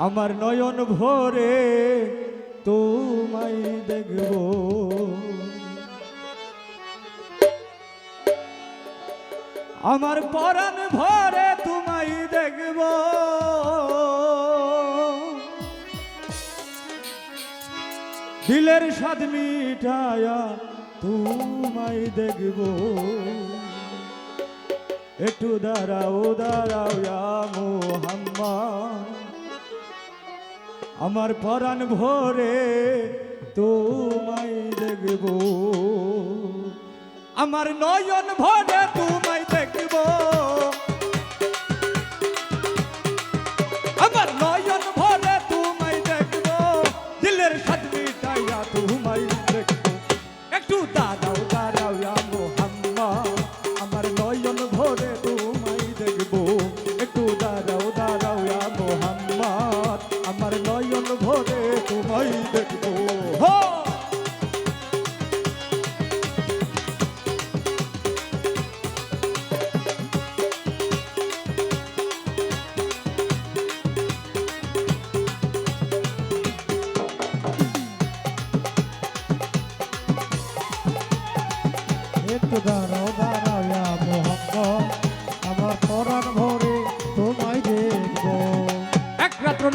আমার নয়ন ভরে তোমায় দেখব। আমার পরাণ ভরে তোমায় দেখব। দিলের স্বাদ মিঠায়া তোমায় দেখব। একটু দাঁড়াও দাঁড়াও মোহাম্মদ। আমার পরাণ ভরে তোমায় দেখব। আমার নয়ন ভরে তোমায় দেখব। আমার পরাণ ভরে তোমায়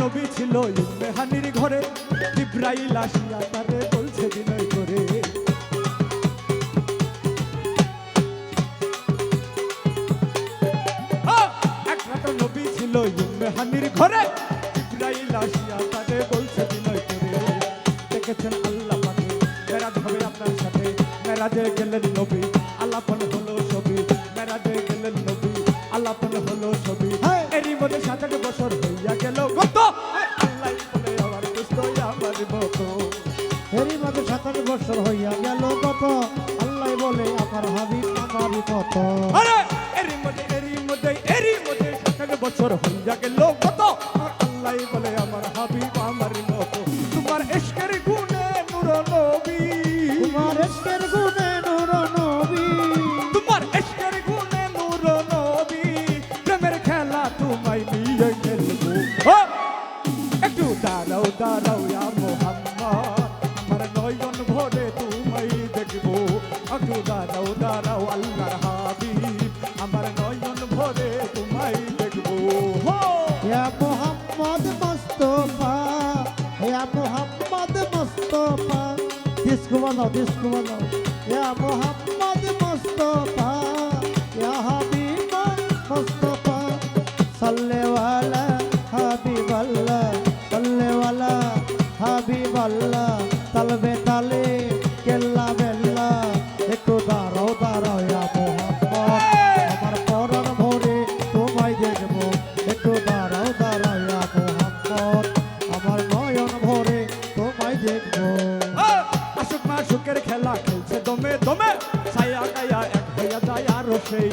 নবী ছিল ইব্রাহানির ঘরে ইব্রাহিল আসিয়া তারে বলছে বিনয় করে! এক রাত্র নবী ছিল ইব্রাহানির ঘরে ইব্রাহিল আসিয়া তারে বলছে বিনয় করে। দেখেছেন আল্লাহ পাকে, মেরাজ হবে আপনার সাথে। মেরাজে গেলেন নবী। কত? এরই মাঝে সাতাশ বছর হইয়া গেল কত? আল্লাহ বলে আমার হাবিব আমারই কত? আরে এরই মধ্যে এরই মধ্যে এরই মধ্যে সাত বছর হইয়া গেল কত? আল্লাহ বলে আমার হাবিব আমার দাঁড়াও দাঁড়াও ইয়া মোহাম্মদ। আমার নয়ন ভরে তোমায় দেখব। একটু দাঁড়াও দাঁড়াও আল্লাহর হাবিব। আমার নয়ন ভরে তোমায় দেখব! ইয়া মোহাম্মদ মুস্তাফা ইয়া মোহাম্মদ মুস্তাফা। ডিসকো বানাও ডিসকো হাবিব আল্লাহ তালবে তালে কেল্লা বেল্লা, একটু দাঁড়াও দাঁড়াও মোহাম্মদ আমার পরাণ ভরে তোমায় দেখব, একটু দাঁড়াও দাঁড়াও মোহাম্মদ আমার নয়ন ভরে তোমায় দেখব! আশুক মাশুকের খেলা খেলছে দমে দমে, ছায়া গায়া এক হইয়া যায় আর সেই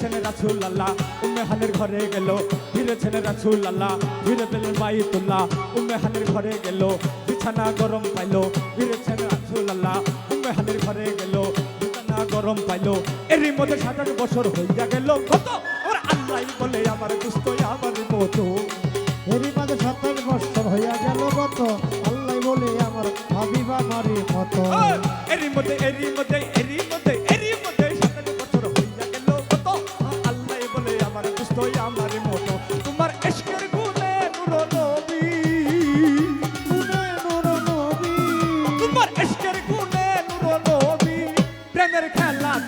ফিরেছেন রাসুল আল্লাহ উম্মে হানের ঘরে গেল ফিরেছেন রাসুল আল্লাহ ফিরে পেলেন বাইতুল্লাহ। উম্মে হানের ঘরে গেল বিছানা গরম পাইলো ফিরেছেন রাসুল আল্লাহ উম্মে হানের ঘরে গেল বিছানা গরম পাইলো। এরই মধ্যে সাত আট বছর হইয়া গেল। কত? আমার আল্লাহ বলে আমার দুস্থ আমার মতো। এরই মাঝে সাতাশ বছর হইয়া গেল কত? আল্লাহ বলে আমার হাবিব মতো। ওই, এরই মধ্যে এরই মধ্যে এরই মধ্যে।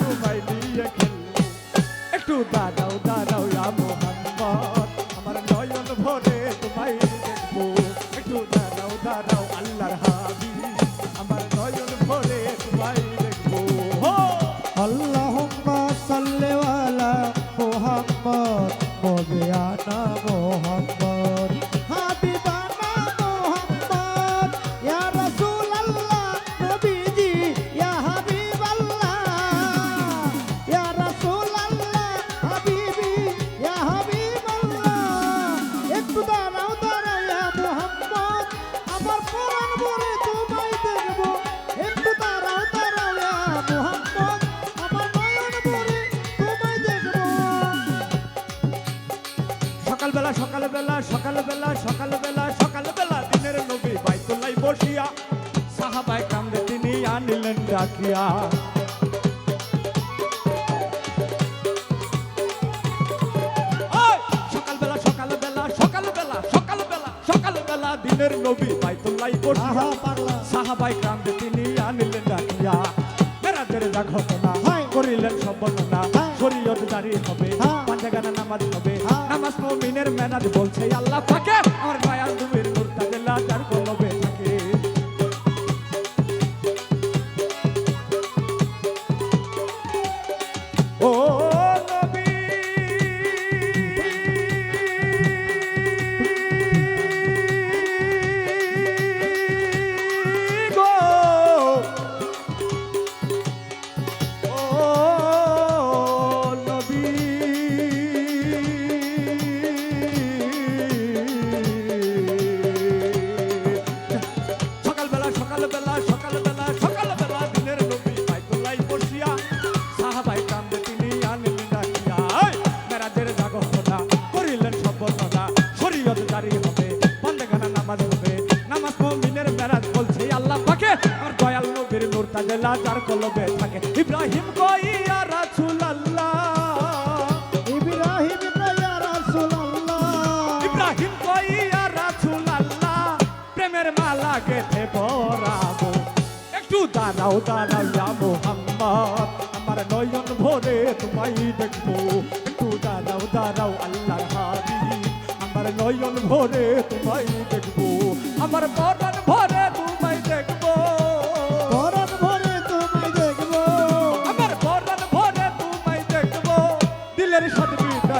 তোমায় নিয়ে খেলব একটু দাঁড়াও দাঁড়াও ইয়া মোহাম্মদ আমার নয়ন ভরে তোমায় দেখব। একটু দাঁড়াও দাঁড়াও আল্লাহর হাবিব আমার নয়ন ভরে তোমায় দেখব হো! আল্লাহুম্মা সাল্লি আলা মুহাম্মদ মদিয়ানা মুহাম্মদ সকালবেলা সকালবেলা সকালবেলা সকালবেলা সকালবেলা দিনের নবী বাইতুল্লাই বসিয়া সাহাবাই কান্দে তিনি আনিলেন ডাকিয়া! সকালবেলা সকালবেলা সকালবেলা সকালবেলা সকালবেলা দিনের নবী বাইতুল্লাই বসিয়া সাহাবাই কান্দে তিনি আনিলেন ডাকিয়া মেরাজের যা ঘটনা হায়। করিলেন সব বর্ণনা হ্যাঁ। শরীয়ত জারি হবে হ্যাঁ। পাঞ্জাগানা নামাজ হবে হ্যাঁ। ম্যানাজ বলছে আল্লাহ পাকে তাজেলা যার কলবে থাকে। ইব্রাহিম কইয়া রাসূলুল্লাহ? ইব্রাহিম ইয়া রাসূলুল্লাহ? ইব্রাহিম কইয়া রাসূল আল্লাহ প্রেমের মালা গেথে পরাবো। একটু দাঁড়াও দাঁড়াও ইয়া মোহাম্মদ। আমার নয়ন ভরে তোমায় দেখব। একটু দাঁড়াও দাঁড়াও আল্লাহর হাবিব। আমার নয়ন ভরে তোমায় দেখব। আমার বরণ ভরে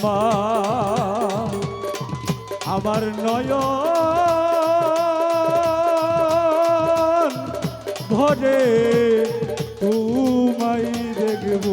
আমার আমার নয় ভরে তোমায় দেখব।